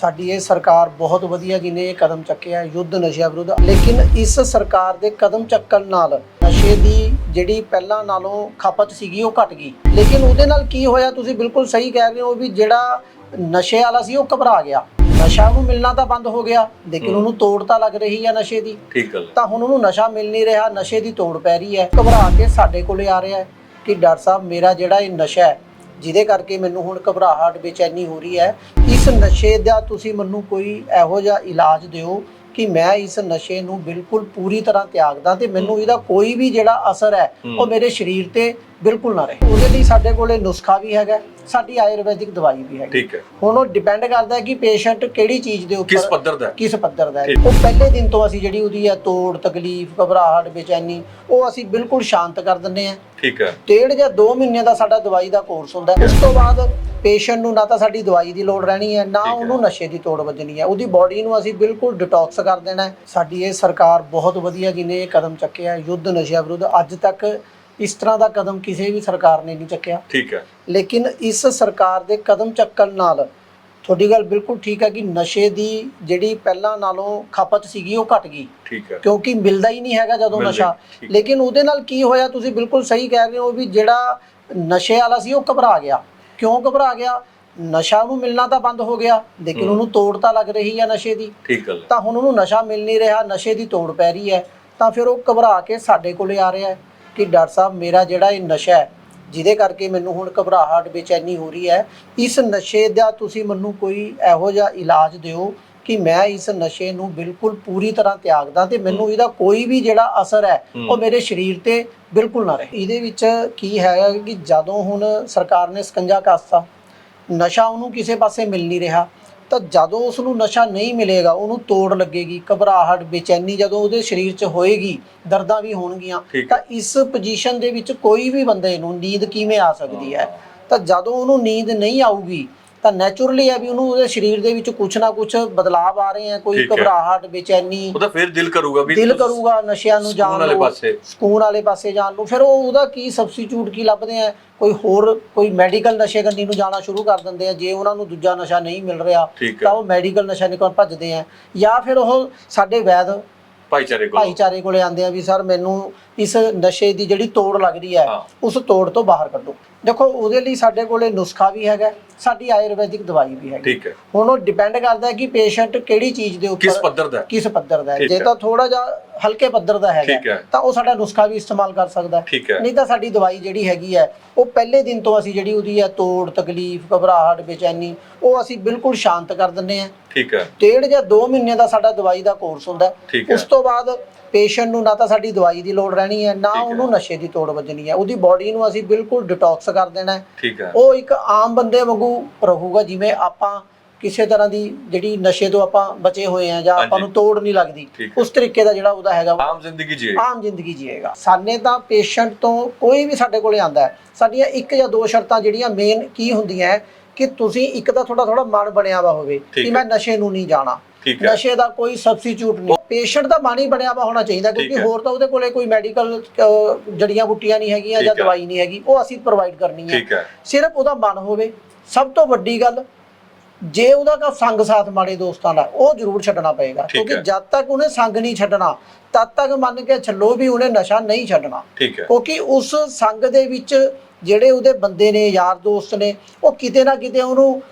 ਸਾਡੀ ਇਹ ਸਰਕਾਰ ਬਹੁਤ ਵਧੀਆ ਜਿਹਨੇ ਇਹ ਕਦਮ ਚੱਕਿਆ ਯੁੱਧ ਨਸ਼ਿਆਂ ਵਿਰੁੱਧ। ਲੇਕਿਨ ਇਸ ਸਰਕਾਰ ਦੇ ਕਦਮ ਚੱਕਣ ਨਾਲ ਨਸ਼ੇ ਦੀ ਜਿਹੜੀ ਪਹਿਲਾਂ ਨਾਲੋਂ ਖਪਤ ਸੀਗੀ ਉਹ ਘਟ ਗਈ। ਲੇਕਿਨ ਉਹਦੇ ਨਾਲ ਕੀ ਹੋਇਆ ਤੁਸੀਂ ਬਿਲਕੁਲ ਸਹੀ ਕਹਿ ਰਹੇ ਹੋ ਵੀ ਜਿਹੜਾ ਨਸ਼ੇ ਵਾਲਾ ਸੀ ਉਹ ਘਬਰਾ ਗਿਆ। ਨਸ਼ਾ ਨੂੰ ਮਿਲਣਾ ਤਾਂ ਬੰਦ ਹੋ ਗਿਆ ਲੇਕਿਨ ਉਹਨੂੰ ਤੋੜ ਤਾਂ ਲੱਗ ਰਹੀ ਹੈ ਨਸ਼ੇ ਦੀ। ਠੀਕ ਗੱਲ ਹੈ। ਤਾਂ ਹੁਣ ਉਹਨੂੰ ਨਸ਼ਾ ਮਿਲ ਨਹੀਂ ਰਿਹਾ ਨਸ਼ੇ ਦੀ ਤੋੜ ਪੈ ਰਹੀ ਹੈ। ਘਬਰਾ ਕੇ ਸਾਡੇ ਕੋਲੇ ਆ ਰਿਹਾ ਹੈ ਕਿ ਡਾਕਟਰ ਸਾਹਿਬ ਮੇਰਾ ਜਿਹੜਾ ਇਹ ਨਸ਼ਾ ਹੈ ਜਿਹਦੇ ਕਰਕੇ ਮੈਨੂੰ ਹੁਣ ਘਬਰਾਹਟ ਬੇਚੈਨੀ ਹੋ ਰਹੀ ਹੈ। ਇਸ ਨਸ਼ੇ ਦਾ ਤੁਸੀਂ ਮੈਨੂੰ ਕੋਈ ਇਹੋ ਜਿਹਾ ਇਲਾਜ ਦਿਓ ਕਿ ਮੈਂ ਇਸ ਨਸ਼ੇ ਨੂੰ ਬਿਲਕੁਲ ਪੂਰੀ ਤਰ੍ਹਾਂ ਤਿਆਗ ਦਾਂ ਤੇ ਮੈਨੂੰ ਇਹਦਾ ਕੋਈ ਵੀ ਜਿਹੜਾ ਅਸਰ ਹੈ ਉਹ। ਮੇਰੇ ਸਰੀਰ ਤੇ ਬਿਲਕੁਲ ਨਾ ਰਹੇ। ਉਹਦੇ ਲਈ ਸਾਡੇ ਕੋਲੇ ਨੁਸਖਾ ਵੀ ਹੈਗਾ ਸਾਡੀ ਆਯੁਰਵੈਦਿਕ ਦਵਾਈ ਵੀ ਹੈਗੀ। ਠੀਕ ਹੈ। ਹੁਣ ਉਹ ਡਿਪੈਂਡ ਕਰਦਾ ਹੈ ਕਿ ਪੇਸ਼ੈਂਟ ਕਿਹੜੀ ਚੀਜ਼ ਦੇ ਉੱਪਰ ਕਿਸ ਪੱਧਰ ਦਾ ਹੈ? ਕਿਸ ਪੱਧਰ ਦਾ ਹੈ। ਠੀਕ। ਉਹ ਪਹਿਲੇ ਦਿਨ ਤੋਂ ਅਸੀਂ ਜਿਹੜੀ ਉਹਦੀ ਹੈ ਤੋੜ ਤਕਲੀਫ ਘਬਰਾਹਟ ਬੇਚੈਨੀ ਉਹ ਅਸੀਂ ਬਿਲਕੁਲ ਸ਼ਾਂਤ ਕਰ ਦਿੰਦੇ ਹਾਂ। ਠੀਕ ਹੈ। ਡੇਢ ਜਾਂ 2 ਮਹੀਨੇ ਦਾ ਸਾਡਾ ਦਵਾਈ ਦਾ ਕੋਰਸ ਹੁੰਦਾ ਹੈ। ਉਸ ਤੋਂ ਬਾਅਦ ਪੇਸ਼ੈਂਟ ਨੂੰ ਨਾ ਤਾਂ ਸਾਡੀ ਦਵਾਈ ਦੀ ਲੋੜ ਰਹਿਣੀ ਹੈ ਨਾ। ਉਹਨੂੰ ਨਸ਼ੇ ਦੀ ਤੋੜ ਵੱਜਣੀ ਹੈ। ਉਹਦੀ ਬਾਡੀ ਨੂੰ ਅਸੀਂ ਬਿਲਕੁਲ ਡਿਟੌਕਸ ਕਰ ਦੇਣਾ ਹੈ। ਸਾਡੀ ਇਹ ਸਰਕਾਰ ਬਹੁਤ ਵਧੀਆ ਜਿਹਨੇ ਇਹ ਕਦਮ ਚੱਕਿਆ ਯੁੱਧ ਨਸ਼ਿਆਂ ਵਿਰੁੱਧ। ਅੱਜ ਤੱਕ ਇਸ ਤਰ੍ਹਾਂ ਦਾ ਕਦਮ ਕਿਸੇ ਵੀ ਸਰਕਾਰ ਨੇ ਨਹੀਂ ਚੱਕਿਆ। ਠੀਕ ਹੈ। ਲੇਕਿਨ ਇਸ ਸਰਕਾਰ ਦੇ ਕਦਮ ਚੱਕਣ ਨਾਲ ਤੁਹਾਡੀ ਗੱਲ ਬਿਲਕੁਲ ਠੀਕ ਹੈ ਕਿ ਨਸ਼ੇ ਦੀ ਜਿਹੜੀ ਪਹਿਲਾਂ ਨਾਲੋਂ ਖਪਤ ਸੀਗੀ ਉਹ ਘਟ ਗਈ। ਠੀਕ ਹੈ। ਕਿਉਂਕਿ ਮਿਲਦਾ ਹੀ ਨਹੀਂ ਹੈਗਾ ਜਦੋਂ ਨਸ਼ਾ। ਲੇਕਿਨ ਉਹਦੇ ਨਾਲ ਕੀ ਹੋਇਆ ਤੁਸੀਂ ਬਿਲਕੁਲ ਸਹੀ ਕਹਿ ਰਹੇ ਹੋ ਵੀ ਜਿਹੜਾ ਨਸ਼ੇ ਵਾਲਾ ਸੀ ਉਹ ਘਬਰਾ ਗਿਆ। ਕਿਉਂ ਘਬਰਾ ਗਿਆ ਨਸ਼ਾ ਨੂੰ ਮਿਲਣਾ ਤਾਂ ਬੰਦ ਹੋ ਗਿਆ ਲੇਕਿਨ। ਉਹਨੂੰ ਤੋੜ ਤਾਂ ਲੱਗ ਰਹੀ ਹੈ ਨਸ਼ੇ ਦੀ ਠੀਕ ਗੱਲ। ਤਾਂ ਹੁਣ ਉਹਨੂੰ ਨਸ਼ਾ ਮਿਲ ਨਹੀਂ ਰਿਹਾ ਨਸ਼ੇ ਦੀ ਤੋੜ ਪੈ ਰਹੀ ਹੈ ਤਾਂ ਫਿਰ ਉਹ ਘਬਰਾ ਕੇ ਸਾਡੇ ਕੋਲੇ ਆ ਰਿਹਾ ਹੈ ਕਿ ਡਾਕਟਰ ਸਾਹਿਬ ਮੇਰਾ ਜਿਹੜਾ ਇਹ ਨਸ਼ਾ ਹੈ ਜਿਹਦੇ ਕਰਕੇ ਮੈਨੂੰ ਹੁਣ ਘਬਰਾਹਟ ਬੇਚੈਨੀ ਹੋ ਰਹੀ ਹੈ ਇਸ ਨਸ਼ੇ ਦਾ ਤੁਸੀਂ ਮੈਨੂੰ ਕੋਈ ਇਹੋ ਜਿਹਾ ਇਲਾਜ ਦਿਓ ਕਿ ਮੈਂ ਇਸ ਨਸ਼ੇ ਨੂੰ ਬਿਲਕੁਲ ਪੂਰੀ ਤਰ੍ਹਾਂ ਤਿਆਗ ਦਾਂ ਤੇ ਮੈਨੂੰ ਇਹਦਾ ਕੋਈ ਵੀ ਜਿਹੜਾ ਅਸਰ ਹੈ ਉਹ। ਮੇਰੇ ਸਰੀਰ ਤੇ ਬਿਲਕੁਲ ਨਾ ਰਹੇ। ਇਹਦੇ ਵਿੱਚ ਕੀ ਹੈ ਕਿ ਜਦੋਂ ਹੁਣ ਸਰਕਾਰ ਨੇ ਸਕੰਜਾ ਕੱਸਤਾ ਨਸ਼ਾ ਉਹਨੂੰ ਕਿਸੇ ਪਾਸੇ ਮਿਲ ਨਹੀਂ ਰਿਹਾ ਤਾਂ ਜਦੋਂ ਉਸ ਨੂੰ ਨਸ਼ਾ ਨਹੀਂ ਮਿਲੇਗਾ ਉਹਨੂੰ ਤੋੜ ਲੱਗੇਗੀ ਘਬਰਾਹਟ ਬੇਚੈਨੀ ਜਦੋਂ ਉਹਦੇ ਸਰੀਰ 'ਚ ਹੋਏਗੀ ਦਰਦਾਂ ਵੀ ਹੋਣਗੀਆਂ ਤਾਂ ਇਸ ਪੋਜੀਸ਼ਨ ਦੇ ਵਿੱਚ ਕੋਈ ਵੀ ਬੰਦੇ ਨੂੰ ਨੀਂਦ ਕਿਵੇਂ ਆ ਸਕਦੀ ਹੈ। ਤਾਂ ਜਦੋਂ ਉਹਨੂੰ ਨੀਂਦ ਨਹੀਂ ਆਊਗੀ ਤਾਂ ਨੇਚਰਲੀ ਹੈ ਵੀ ਉਹਨੂੰ ਉਹਦੇ ਸਰੀਰ ਦੇ ਵਿੱਚ ਕੁਝ ਨਾ ਕੁਝ ਬਦਲਾਅ ਆ ਰਹੇ ਆ ਕੋਈ ਠੀਕ ਹੈ। ਘਬਰਾਹਟ ਬੇਚੈਨੀ ਉਹਦਾ ਫਿਰ ਦਿਲ ਕਰੂਗਾ ਵੀ ਦਿਲ ਕਰੂਗਾ ਨਸ਼ਿਆਂ ਨੂੰ ਸਕੂਨ ਜਾਣ ਵਾਲੇ ਨੂੰ ਪਾਸੇ। ਸਕੂਨ ਵਾਲੇ ਪਾਸੇ ਜਾਣ ਨੂੰ। ਫਿਰ ਉਹ ਉਹਦਾ ਕੀ ਸਬਸਟੀਟਿਊਟ ਕੀ ਲੱਭਦੇ ਆ? ਕੋਈ ਹੋਰ ਕੋਈ ਮੈਡੀਕਲ ਨਸ਼ੇ ਕੰਨੀ ਨੂੰ ਜਾਣਾ ਸ਼ੁਰੂ ਕਰ ਦਿੰਦੇ ਆ। ਜੇ ਉਹਨਾਂ ਨੂੰ ਦੂਜਾ ਨਸ਼ਾ ਨਹੀਂ ਮਿਲ ਰਿਹਾ ਠੀਕ ਤਾਂ ਹੈ ਉਹ ਮੈਡੀਕਲ ਨਸ਼ਾ ਨਿਕਲ ਭੱਜਦੇ ਆ? ਜਾਂ ਫਿਰ ਉਹ ਸਾਡੇ ਵੈਦ ਭਾਈਚਾਰੇ ਕੋਲ। ਭਾਈਚਾਰੇ ਕੋਲੇ ਆਉਂਦੇ ਆ ਵੀ ਸਰ ਮੈਨੂੰ ਇਸ ਨਸ਼ੇ ਦੀ ਜਿਹੜੀ ਤੋੜ ਲੱਗ ਰਹੀ ਹੈ। ਉਸ ਤੋੜ ਤੋਂ ਬਾਹਰ ਕੱਢੋ ਦੇਖੋ ਉਹਦੇ ਲਈ ਸਾਡੇ ਕੋਲੇ ਨੁਸਖਾ ਵੀ ਹੈਗਾ ਸਾਡੀ ਆਯੁਰਵੈਦਿਕ ਦਵਾਈ ਵੀ ਹੈਗੀ ਠੀਕ ਹੈ ਹੁਣ ਉਹ ਡਿਪੈਂਡ ਕਰਦਾ ਹੈ ਕਿ ਪੇਸ਼ੈਂਟ ਕਿਹੜੀ ਚੀਜ਼ ਦੇ ਉੱਪਰ ਕਿਸ ਪੱਧਰ ਦਾ? ਕਿਸ ਪੱਧਰ ਜੇ। ਤਾਂ ਥੋੜਾ ਜਿਹਾ ਹਲਕੇ ਪੱਧਰ ਦਾ ਹੈਗਾ ਹੈ। ਤਾਂ ਉਹ ਸਾਡਾ ਨੁਸਖਾ ਵੀ ਇਸਤੇਮਾਲ ਕਰ ਸਕਦਾ ਨਹੀਂ ਤਾਂ ਸਾਡੀ ਦਵਾਈ ਜਿਹੜੀ ਹੈਗੀ ਹੈ ਉਹ ਪਹਿਲੇ ਦਿਨ ਤੋਂ ਅਸੀਂ ਜਿਹੜੀ ਉਹਦੀ ਹੈ ਤੋੜ ਤਕਲੀਫ ਘਬਰਾਹਟ ਬੇਚੈਨੀ ਉਹ ਅਸੀਂ ਬਿਲਕੁਲ ਸ਼ਾਂਤ ਕਰ ਦਿੰਦੇ ਹਾਂ ਠੀਕ ਹੈ ਡੇਢ ਜਾਂ 2 ਮਹੀਨੇ ਦਾ ਸਾਡਾ ਦਵਾਈ ਦਾ ਕੋਰਸ ਹੁੰਦਾ। ਉਸ ਤੋਂ ਬਾਅਦ ਪੇਸ਼ੈਂਟ ਨੂੰ ਨਾ ਤਾਂ ਸਾਡੀ ਦਵਾਈ ਦੀ ਲੋੜ ਰਹਿਣੀ ਹੈ ਨਾ। ਉਹਨੂੰ ਨਸ਼ੇ ਦੀ ਤੋੜ ਵੱਜਣੀ ਹੈ। ਉਹਦੀ ਬਾਡੀ ਨੂੰ ਅਸੀਂ ਬਿਲਕੁਲ ਡਿਟੌਕਸ ਕਰ ਦੇਣਾ ਹੈ। ਉਹ ਇੱਕ ਆਮ ਬੰਦੇ ਵਾਂਗੂ ਰਹੂਗਾ ਜਿਵੇਂ ਆਪਾਂ ਕਿਸੇ ਤਰ੍ਹਾਂ ਦੀ ਜਿਹੜੀ ਨਸ਼ੇ ਤੋਂ ਆਪਾਂ ਬਚੇ ਹੋਏ ਆ ਜਾਂ ਆਪਾਂ। ਨੂੰ ਤੋੜ ਨਹੀਂ ਲੱਗਦੀ। ਉਸ ਤਰੀਕੇ ਦਾ ਜਿਹੜਾ ਉਹਦਾ ਹੈਗਾ ਆਮ ਜ਼ਿੰਦਗੀ ਜੀ ਆਮ ਜ਼ਿੰਦਗੀ ਜੀਏਗਾ। ਸਾਨੇ ਤਾਂ ਪੇਸ਼ੈਂਟ ਤੋਂ ਕੋਈ ਵੀ ਸਾਡੇ ਕੋਲੇ ਆਂਦਾ ਹੈ। ਸਾਡੀਆਂ ਇੱਕ ਜਾਂ ਦੋ ਸ਼ਰਤਾਂ ਜਿਹੜੀਆਂ ਮੇਨ ਕੀ ਹੁੰਦੀਆਂ ਕਿ ਤੁਸੀਂ ਇੱਕ ਤਾਂ ਥੋੜਾ ਥੋੜਾ ਮਨ ਬਣਿਆ ਵਾ ਹੋਵੇ ਕਿ। ਮੈਂ ਨਸ਼ੇ ਨੂੰ ਨਹੀਂ ਜਾਣਾ। ਨਸ਼ੇ ਦਾ ਕੋਈ ਸਬਸਟੀਟਿਊਟ ਨਹੀਂ। ਪੇਸ਼ੈਂਟ ਦਾ ਮਨ ਹੀ ਬਣਿਆ ਵਾ ਹੋਣਾ ਚਾਹੀਦਾ ਕਿਉਂਕਿ। ਹੋਰ ਤਾਂ ਉਹਦੇ ਕੋਲੇ ਕੋਈ ਮੈਡੀਕਲ ਜੜੀਆਂ ਬੂਟੀਆਂ ਨਹੀਂ ਹੈਗੀਆਂ ਜਾਂ। ਦਵਾਈ ਨਹੀਂ ਹੈਗੀ ਉਹ ਅਸੀਂ ਪ੍ਰੋਵਾਈਡ ਕਰਨੀ ਹੈ ਸਿਰਫ ਉਹਦਾ ਮਨ ਹੋਵੇ ਸਭ ਤੋਂ ਵੱਡੀ ਗੱਲ ਜੇ ਉਹਦਾ ਕਾ ਸੰਗ ਸਾਥ ਮਾੜੇ ਦੋਸਤਾਂ ਦਾ ਉਹ ਜ਼ਰੂਰ ਛੱਡਣਾ ਪਏਗਾ ਕਿਉਂਕਿ। ਜਦ ਤੱਕ ਉਹਨੇ ਸੰਗ ਨਹੀਂ ਛੱਡਣਾ ਤਦ ਤੱਕ ਮੰਨ ਕੇ ਚੱਲੋ ਵੀ ਉਹਨੇ ਨਸ਼ਾ ਨਹੀਂ ਛੱਡਣਾ ਕਿਉਂਕਿ ਉਸ ਸੰਗ ਦੇ ਵਿੱਚ ਜਿਹੜੇ ਉਹਦੇ ਬੰਦੇ ਨੇ ਯਾਰ ਦੋਸਤ ਨੇ ਉਹ ਕਿਤੇ ਨਾ ਕਿਤੇ ਉਹਨੂੰ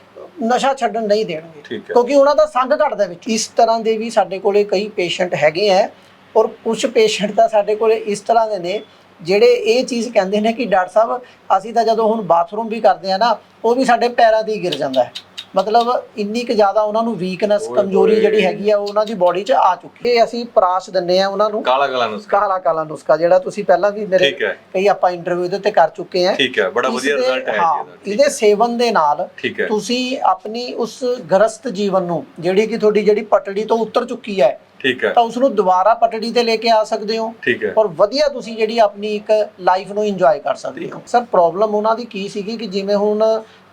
ਨਸ਼ਾ ਛੱਡਣ ਨਹੀਂ ਦੇਣਗੇ। ਠੀਕ ਹੈ। ਕਿਉਂਕਿ ਉਹਨਾਂ ਦਾ ਸੰਗ ਘਟਦਾ ਵਿੱਚ। ਇਸ ਤਰ੍ਹਾਂ ਦੇ ਵੀ ਸਾਡੇ ਕੋਲੇ ਕਈ ਪੇਸ਼ੈਂਟ ਹੈਗੇ ਆ ਔਰ ਕੁਝ ਪੇਸ਼ੈਂਟ ਤਾਂ ਸਾਡੇ ਕੋਲੇ ਇਸ ਤਰ੍ਹਾਂ ਦੇ ਨੇ ਜਿਹੜੇ ਇਹ ਚੀਜ਼ ਕਹਿੰਦੇ ਨੇ ਕਿ ਡਾਕਟਰ ਸਾਹਿਬ ਅਸੀਂ ਤਾਂ ਜਦੋਂ ਹੁਣ ਬਾਥਰੂਮ ਵੀ ਕਰਦੇ ਆ ਨਾ ਉਹ ਵੀ ਸਾਡੇ ਪੈਰਾਂ ਤੇ ਹੀ ਗਿਰ ਜਾਂਦਾ ਹੈ ਮਤਲਬ ਇੰਨੀ ਕੁ ਜ਼ਿਆਦਾ ਉਹਨਾਂ ਨੂੰ ਵੀਕਨੈਸ ਕਮਜ਼ੋਰੀ। ਜਿਹੜੀ ਹੈਗੀ ਆ ਉਹ ਉਹਨਾਂ ਦੀ ਬਾਡੀ 'ਚ ਆ ਚੁੱਕੀ ਹੈ। ਇਹ ਅਸੀਂ ਪਰਾਸ਼ ਦਿੰਨੇ ਆ ਉਹਨਾਂ ਨੂੰ। ਕਾਲਾ ਕਾਲਾ ਨੁਸਖਾ। ਕਾਲਾ ਕਾਲਾ ਨੁਸਖਾ ਜਿਹੜਾ ਤੁਸੀਂ ਪਹਿਲਾਂ ਵੀ ਮੇਰੇ। ਕਈ ਆਪਾਂ ਇੰਟਰਵਿਊ ਦੇ ਉੱਤੇ ਕਰ ਚੁੱਕੇ ਆ ਠੀਕ ਹੈ ਬੜਾ ਵਧੀਆ ਰਿਜ਼ਲਟ ਹੈ ਇਹਦਾ। ਇਹਦੇ ਸੇਵਨ ਦੇ ਨਾਲ ਤੁਸੀਂ ਆਪਣੀ ਉਸ ਗ੍ਰਸਤ ਜੀਵਨ ਨੂੰ ਜਿਹੜੀ ਕਿ ਤੁਹਾਡੀ ਜਿਹੜੀ ਪਟੜੀ ਤੋਂ ਉਤਰ ਚੁੱਕੀ ਹੈ ਠੀਕ ਹੈ। ਤਾਂ ਉਸ ਨੂੰ ਦੁਬਾਰਾ ਪਟੜੀ ਤੇ ਲੈ ਕੇ ਆ ਸਕਦੇ ਹੋ। ਠੀਕ ਹੈ। ਔਰ ਵਧੀਆ ਤੁਸੀਂ ਜਿਹੜੀ ਆਪਣੀ ਇੱਕ ਲਾਈਫ ਨੂੰ ਇੰਜੋਏ ਕਰ ਸਕਦੇ ਹੋ। ਸਰ ਪ੍ਰੋਬਲਮ ਉਹਨਾਂ ਦੀ ਕੀ ਸੀਗੀ ਕਿ ਜਿਵੇਂ ਹੁਣ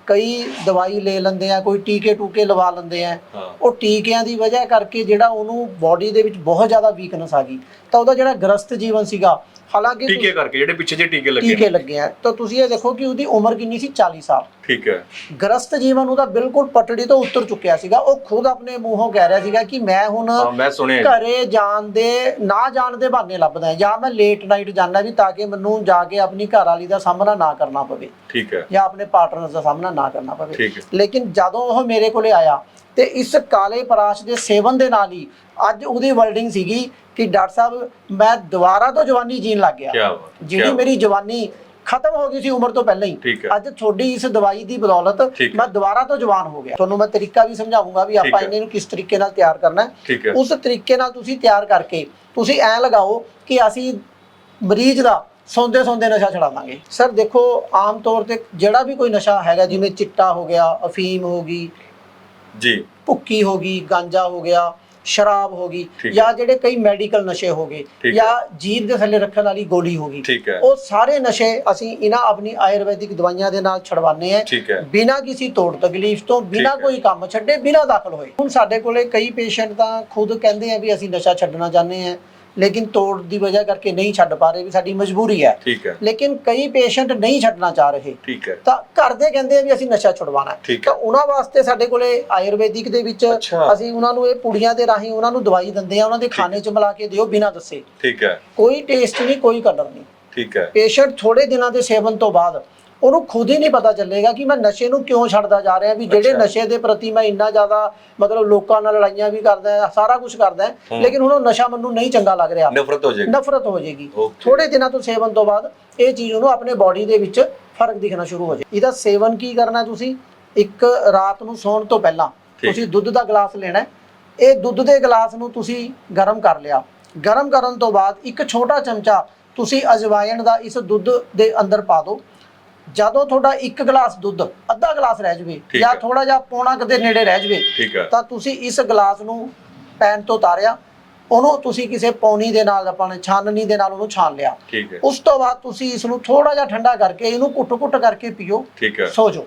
ਕਈ ਦਵਾਈ ਲੈ ਲੈਂਦੇ ਆ ਕੋਈ ਟੀਕੇ ਟੂਕੇ ਲਵਾ ਲੈਂਦੇ ਆ। ਉਹ ਟੀਕਿਆਂ ਦੀ ਵਜ੍ਹਾ ਕਰਕੇ ਜਿਹੜਾ ਉਹਨੂੰ ਬਾਡੀ ਦੇ ਵਿੱਚ ਬਹੁਤ ਜ਼ਿਆਦਾ ਵੀਕਨੈਸ ਆ ਗਈ। ਤਾਂ ਉਹਦਾ ਜਿਹੜਾ ਗ੍ਰਸਤ ਜੀਵਨ ਸੀਗਾ ਹਾਲਾਂਕਿ ਟੀਕੇ ਕਰਕੇ ਜਿਹੜੇ ਪਿੱਛੇ ਜੇ ਟੀਕੇ ਲੱਗੇ ਟੀਕੇ। ਲੱਗੇ ਆ। ਤਾਂ ਤੁਸੀਂ ਇਹ ਦੇਖੋ ਕਿ ਉਹਦੀ ਉਮਰ ਕਿੰਨੀ ਸੀ? 40 ਸਾਲ। ਠੀਕ ਹੈ। ਗ੍ਰਸਤ ਜੀਵਨ ਉਹਦਾ ਬਿਲਕੁਲ ਪਟੜੀ ਤੋਂ ਉੱਤਰ ਚੁੱਕਿਆ ਸੀਗਾ। ਉਹ ਖੁਦ ਆਪਣੇ ਮੂੰਹੋਂ ਕਹਿ ਰਿਹਾ ਸੀਗਾ ਕਿ ਮੈਂ ਹੁਣ ਮੈਂ ਸੁਣਿਆ। ਘਰੇ ਜਾਣ ਦੇ ਨਾ ਜਾਣ ਦੇ ਬਹਾਨੇ ਲੱਭਦਾ ਜਾਂ ਮੈਂ ਲੇਟ ਨਾਈਟ ਜਾਂਦਾ ਵੀ ਤਾਂ ਕਿ ਮੈਨੂੰ ਜਾ ਕੇ ਆਪਣੀ ਘਰ ਵਾਲੀ ਦਾ ਸਾਹਮਣਾ ਨਾ ਕਰਨਾ ਪਵੇ। ਠੀਕ ਹੈ। ਜਾਂ ਆਪਣੇ ਪਾਰਟਨਰ ਦਾ ਸਾਹਮਣਾ ਨਾ ਕਰਨਾ ਪਵੇ। ਲੇਕਿਨ ਜਦੋਂ ਉਹ ਮੇਰੇ ਕੋਲੇ ਆਇਆ ਤੇ ਇਸ ਕਾਲੇ ਪਰਾਸ਼ ਦੇ ਸੇਵਨ ਦੇ ਨਾਲ ਹੀ ਅੱਜ ਉਹਦੀ ਵਰਡਿੰਗ ਸੀਗੀ ਕਿ ਡਾਕਟਰ ਸਾਹਿਬ ਮੈਂ ਦੁਬਾਰਾ ਤੋਂ ਜਵਾਨੀ ਜੀਣ ਲੱਗ ਗਿਆ। ਜਿਹੜੀ ਮੇਰੀ ਜਵਾਨੀ ਖਤਮ ਹੋ ਗਈ ਸੀ ਉਮਰ ਤੋਂ ਪਹਿਲਾਂ ਹੀ। ਅੱਜ ਤੁਹਾਡੀ ਇਸ ਦਵਾਈ ਦੀ ਬਦੌਲਤ। ਮੈਂ ਦੁਬਾਰਾ ਤੋਂ ਜਵਾਨ ਹੋ ਗਿਆ। ਤੁਹਾਨੂੰ ਮੈਂ ਤਰੀਕਾ ਵੀ ਸਮਝਾਉਂਗਾ ਵੀ ਆਪਾਂ। ਇਹਨਾਂ ਨੂੰ ਕਿਸ ਤਰੀਕੇ ਨਾਲ ਤਿਆਰ ਕਰਨਾ ਹੈ। ਉਸ ਤਰੀਕੇ ਨਾਲ ਤੁਸੀਂ ਤਿਆਰ ਕਰਕੇ ਤੁਸੀਂ ਐ ਲਗਾਓ ਕਿ ਅਸੀਂ ਮਰੀਜ਼ ਦਾ ਸੌਂਦੇ ਸੌਂਦੇ ਨਸ਼ਾ ਛਡਾਵਾਂਗੇ। ਸਰ ਦੇਖੋ ਆਮ ਤੌਰ ਤੇ ਜਿਹੜਾ ਵੀ ਕੋਈ ਨਸ਼ਾ ਹੈਗਾ ਜਿਵੇਂ ਚਿੱਟਾ ਹੋ ਗਿਆ ਅਫੀਮ ਹੋ ਗਈ ਜੀ। ਭੁੱਕੀ ਹੋ ਗਈ ਗਾਂਜਾ ਹੋ ਗਿਆ ਸ਼ਰਾਬ ਹੋ ਗਈ। ਜਾਂ ਜਿਹੜੇ ਕਈ ਮੈਡੀਕਲ ਨਸ਼ੇ ਹੋ ਗਏ। ਜਾਂ ਜੀਭ ਦੇ ਥੱਲੇ ਰੱਖਣ ਵਾਲੀ ਗੋਲੀ ਹੋ ਗਈ। ਉਹ ਸਾਰੇ ਨਸ਼ੇ ਅਸੀਂ ਇਹਨਾਂ ਆਪਣੀ ਆਯੁਰਵੈਦਿਕ ਦਵਾਈਆਂ ਦੇ ਨਾਲ ਛਡਵਾਉਂਦੇ ਆ ਬਿਨਾਂ ਕਿਸੇ ਤੋੜ ਤਕਲੀਫ ਤੋਂ ਬਿਨਾਂ। ਕੋਈ ਕੰਮ ਛੱਡੇ ਬਿਨਾਂ ਦਾਖਲ ਹੋਏ। ਹੁਣ ਸਾਡੇ ਕੋਲੇ ਕਈ ਪੇਸ਼ੈਂਟ ਤਾਂ ਖੁਦ ਕਹਿੰਦੇ ਆ ਵੀ ਅਸੀਂ ਨਸ਼ਾ ਛੱਡਣਾ ਚਾਹੁੰਦੇ ਆ ਲੇਕਿਨ ਤੋੜ ਦੀ ਵਜ੍ਹਾ ਕਰਕੇ ਨਹੀਂ ਛੱਡ ਪਾ ਰਹੇ ਵੀ ਸਾਡੀ ਮਜਬੂਰੀ ਹੈ। ਠੀਕ ਹੈ। ਲੇਕਿਨ ਕਈ ਪੇਸ਼ੈਂਟ ਨਹੀਂ ਛੱਡਣਾ ਚਾਹ ਰਹੇ। ਠੀਕ ਹੈ। ਤਾਂ ਘਰ ਦੇ ਕਹਿੰਦੇ ਆ ਵੀ ਅਸੀਂ ਨਸ਼ਾ ਠੀਕ ਤਾਂ ਉਹਨਾਂ ਵਾਸਤੇ ਸਾਡੇ ਕੋਲੇ ਆਯੁਰਵੈਦਿਕ ਦੇ ਵਿੱਚ। ਅਸੀਂ ਉਹਨਾਂ ਨੂੰ ਇਹ ਪੁੜੀਆਂ ਦੇ ਰਾਹੀਂ ਉਹਨਾਂ ਨੂੰ ਦਵਾਈ ਦਿੰਦੇ ਆ ਉਹਨਾਂ ਦੇ ਖਾਣੇ 'ਚ ਮਿਲਾ ਕੇ ਦਿਓ ਬਿਨਾਂ ਦੱਸੇ। ਠੀਕ ਹੈ। ਕੋਈ ਟੇਸਟ ਨਹੀਂ ਕੋਈ ਕਲਰ ਨਹੀਂ। ਠੀਕ ਹੈ। ਪੇਸ਼ੈਂਟ ਥੋੜੇ ਦਿਨਾਂ ਦੇ ਸੇਵਨ ਤੋਂ ਬਾਅਦ ਉਹਨੂੰ ਖੁਦ ਹੀ ਨਹੀਂ ਪਤਾ ਚੱਲੇਗਾ ਕਿ ਮੈਂ ਨਸ਼ੇ ਨੂੰ ਕਿਉਂ ਛੱਡਦਾ ਜਾ ਰਿਹਾ ਵੀ ਜਿਹੜੇ। ਨਸ਼ੇ ਦੇ ਪ੍ਰਤੀ ਮੈਂ ਇੰਨਾ ਜ਼ਿਆਦਾ ਮਤਲਬ ਲੋਕਾਂ ਨਾਲ ਲੜਾਈਆਂ ਵੀ ਕਰਦਾ ਸਾਰਾ ਕੁਝ ਕਰਦਾ। ਲੇਕਿਨ ਹੁਣ ਉਹ ਨਸ਼ਾ ਮੈਨੂੰ ਨਹੀਂ ਚੰਗਾ ਲੱਗ ਰਿਹਾ ਨਫ਼ਰਤ ਹੋ ਜਾਏਗੀ ਨਫ਼ਰਤ ਹੋ ਜਾਏਗੀ. ਥੋੜੇ ਦਿਨਾਂ ਤੋਂ ਸੇਵਨ ਤੋਂ ਬਾਅਦ ਇਹ ਚੀਜ਼ ਉਹਨੂੰ ਆਪਣੇ ਬਾਡੀ ਦੇ ਵਿੱਚ ਫ਼ਰਕ ਦਿਖਣਾ ਸ਼ੁਰੂ ਹੋ ਜਾਏ ਇਹਦਾ ਸੇਵਨ ਕੀ ਕਰਨਾ ਤੁਸੀਂ ਇੱਕ ਰਾਤ ਨੂੰ ਸੌਣ ਤੋਂ ਪਹਿਲਾਂ। ਤੁਸੀਂ ਦੁੱਧ ਦਾ ਗਲਾਸ ਲੈਣਾ। ਇਹ ਦੁੱਧ ਦੇ ਗਲਾਸ ਨੂੰ ਤੁਸੀਂ ਗਰਮ ਕਰ ਲਿਆ ਗਰਮ ਕਰਨ ਤੋਂ ਬਾਅਦ ਇੱਕ ਛੋਟਾ ਚਮਚਾ ਤੁਸੀਂ ਅਜਵਾਇਣ ਦਾ ਇਸ ਦੁੱਧ ਦੇ ਅੰਦਰ ਪਾ ਦਿਓ ਜਦੋਂ ਤੁਹਾਡਾ ਇੱਕ ਗਲਾਸ ਦੁੱਧ ਅੱਧਾ ਗਲਾਸ ਰਹਿ ਜਵੇ ਠੀਕ ਜਾਂ ਹੈ। ਥੋੜਾ ਜਿਹਾ ਪੌਣਾ ਕੁ ਦੇ ਨੇੜੇ ਰਹਿ ਜਵੇ ਠੀਕ ਹੈ। ਤਾਂ ਤੁਸੀਂ ਇਸ ਗਲਾਸ ਨੂੰ ਪੈਨ ਤੋਂ ਉਤਾਰਿਆ ਉਹਨੂੰ ਤੁਸੀਂ ਕਿਸੇ ਪੌਣੀ ਦੇ ਨਾਲ ਆਪਾਂ ਨੇ ਛਾਨਣੀ ਦੇ ਨਾਲ ਉਹਨੂੰ ਛਾਨ ਲਿਆ। ਠੀਕ ਹੈ। ਉਸ ਤੋਂ ਬਾਅਦ ਤੁਸੀਂ ਇਸ ਨੂੰ ਥੋੜਾ ਜਿਹਾ ਠੰਡਾ ਕਰਕੇ ਇਹਨੂੰ ਕੁੱਟ-ਕੁੱਟ ਕਰਕੇ ਪੀਓ ਠੀਕ ਹੈ। ਸੋ ਜਾਓ।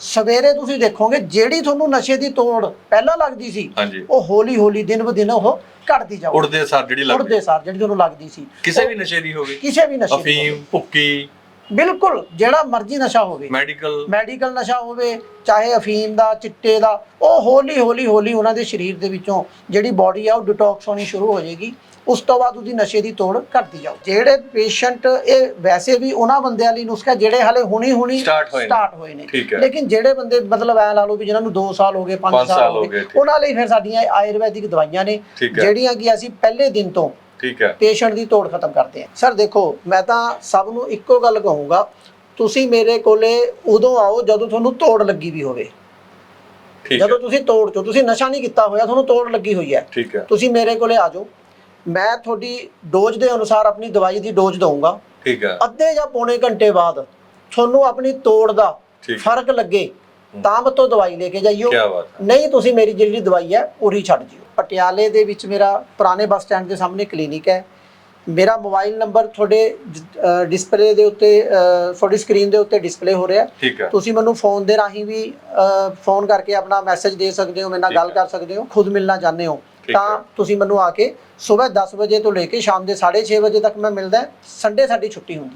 ਸਵੇਰੇ ਤੁਸੀਂ ਦੇਖੋਗੇ ਜਿਹੜੀ ਤੁਹਾਨੂੰ ਨਸ਼ੇ ਦੀ ਤੋੜ ਪਹਿਲਾਂ ਲੱਗਦੀ ਸੀ ਹਾਂਜੀ। ਉਹ ਹੌਲੀ ਹੌਲੀ ਦਿਨ ਬ ਦਿਨ ਉਹ ਘਟਦੀ ਜਾਊ ਉੜਦੇ ਸਾਰ ਜਿਹੜੀ ਲੱਗਦੀ। ਉੜਦੇ ਸਾਰ ਜਿਹੜੀ ਤੁਹਾਨੂੰ ਲੱਗਦੀ ਸੀ। ਕਿਸੇ ਵੀ ਨਸ਼ੇ ਦੀ ਹੋਵੇ। ਕਿਸੇ ਵੀ ਨਸ਼ੇ ਦੀ ਅਫੀਮ ਭੁੱਕੀ। ਬਿਲਕੁਲ ਜਿਹੜਾ ਮਰਜ਼ੀ ਨਸ਼ਾ ਹੋਵੇ ਮੈਡੀਕਲ ਮੈਡੀਕਲ ਨਸ਼ਾ ਹੋਵੇ ਚਾਹੇ ਅਫੀਮ ਦਾ ਚਿੱਟੇ ਦਾ ਉਹ ਹੌਲੀ ਹੌਲੀ ਹੌਲੀ ਉਹਨਾਂ ਦੇ ਸਰੀਰ ਦੇ ਵਿੱਚੋਂ ਜਿਹੜੀ ਬਾਡੀ ਆ ਉਹ ਡਿਟੌਕਸ ਹੋਣੀ ਸ਼ੁਰੂ ਹੋ ਜਾਏਗੀ ਉਸ ਤੋਂ ਬਾਅਦ ਉਹਦੀ ਨਸ਼ੇ ਦੀ ਤੋੜ ਘਟਦੀ ਜਾਊ ਜਿਹੜੇ ਪੇਸ਼ੈਂਟ ਇਹ ਵੈਸੇ ਵੀ ਉਹਨਾਂ ਬੰਦਿਆਂ ਲਈ ਨੁਸਖਾ ਜਿਹੜੇ ਹਾਲੇ ਹੁਣੀ ਹੁਣੀ। ਸਟਾਰਟ ਹੋਏ ਨੇ। ਲੇਕਿਨ ਜਿਹੜੇ ਬੰਦੇ ਮਤਲਬ ਐ ਲਾ ਲਓ ਵੀ ਜਿਨ੍ਹਾਂ ਨੂੰ 2 ਸਾਲ ਹੋ ਗਏ 5 ਪੰਜ ਸਾਲ ਹੋ ਗਏ। ਉਹਨਾਂ ਲਈ ਫਿਰ ਸਾਡੀਆਂ ਆਯੁਰਵੈਦਿਕ ਦਵਾਈਆਂ ਨੇ। ਜਿਹੜੀਆਂ ਕਿ ਅਸੀਂ ਪਹਿਲੇ ਦਿਨ ਤੋਂ ਠੀਕ ਹੈ। ਪੇਸ਼ੈਂਟ ਦੀ ਤੋੜ ਖਤਮ ਕਰਦੇ ਹਾਂ। ਸਰ ਦੇਖੋ ਮੈਂ ਤਾਂ ਸਭ ਨੂੰ ਇੱਕੋ ਗੱਲ ਕਹੂੰਗਾ ਤੁਸੀਂ ਮੇਰੇ ਕੋਲੇ ਉਦੋਂ ਆਓ ਜਦੋਂ ਤੁਹਾਨੂੰ ਤੋੜ ਲੱਗੀ ਵੀ ਹੋਵੇ। ਜਦੋਂ ਤੁਸੀਂ ਤੋੜ ਚੋ ਤੁਸੀਂ ਨਸ਼ਾ ਨਹੀਂ ਕੀਤਾ ਹੋਇਆ ਤੁਹਾਨੂੰ ਤੋੜ ਲੱਗੀ ਹੋਈ ਹੈ। ਠੀਕ ਹੈ। ਤੁਸੀਂ ਮੇਰੇ ਕੋਲੇ ਆ ਜਾਓ। ਮੈਂ ਤੁਹਾਡੀ ਡੋਜ਼ ਦੇ ਅਨੁਸਾਰ ਆਪਣੀ ਦਵਾਈ ਦੀ ਡੋਜ਼ ਦਊਂਗਾ। ਠੀਕ ਹੈ। ਅੱਧੇ ਜਾਂ ਪੌਣੇ ਘੰਟੇ ਬਾਅਦ ਤੁਹਾਨੂੰ ਆਪਣੀ ਤੋੜ ਦਾ। ਫ਼ਰਕ ਲੱਗੇ ਤਾਂ ਮਤੋਂ ਦਵਾਈ ਲੈ ਕੇ ਜਾਈਓ। ਨਹੀਂ ਤੁਸੀਂ ਮੇਰੀ ਜਿਹੜੀ ਦਵਾਈ ਹੈ ਪੂਰੀ ਛੱਡ ਜਿਓ। ਪਟਿਆਲੇ ਦੇ ਵਿੱਚ ਮੇਰਾ ਪੁਰਾਣੇ ਬੱਸ ਸਟੈਂਡ ਦੇ ਸਾਹਮਣੇ ਕਲੀਨਿਕ ਹੈ ਮੇਰਾ ਮੋਬਾਈਲ ਨੰਬਰ ਤੁਹਾਡੇ ਡਿਸਪਲੇ ਦੇ ਉੱਤੇ ਤੁਹਾਡੀ ਸਕਰੀਨ ਦੇ ਉੱਤੇ ਡਿਸਪਲੇ ਹੋ ਰਿਹਾ ਹੈ। ਤੁਸੀਂ ਮੈਨੂੰ ਫੋਨ ਦੇ ਰਾਹੀਂ ਵੀ ਫੋਨ ਕਰਕੇ ਆਪਣਾ ਮੈਸੇਜ ਦੇ ਸਕਦੇ ਹੋ ਮੇਰੇ ਨਾਲ ਗੱਲ। ਕਰ ਸਕਦੇ ਹੋ ਖੁਦ ਮਿਲਣਾ ਚਾਹੁੰਦੇ ਹੋ ਤਾਂ। ਤੁਸੀਂ ਮੈਨੂੰ ਆ ਕੇ ਸਵੇਰ 10 ਵਜੇ ਤੋਂ ਲੈ ਕੇ ਸ਼ਾਮ ਦੇ 6:30 ਵਜੇ ਤੱਕ ਮੈਂ ਮਿਲਦਾ ਸੰਡੇ ਸਾਡੀ ਛੁੱਟੀ ਹੁੰਦੀ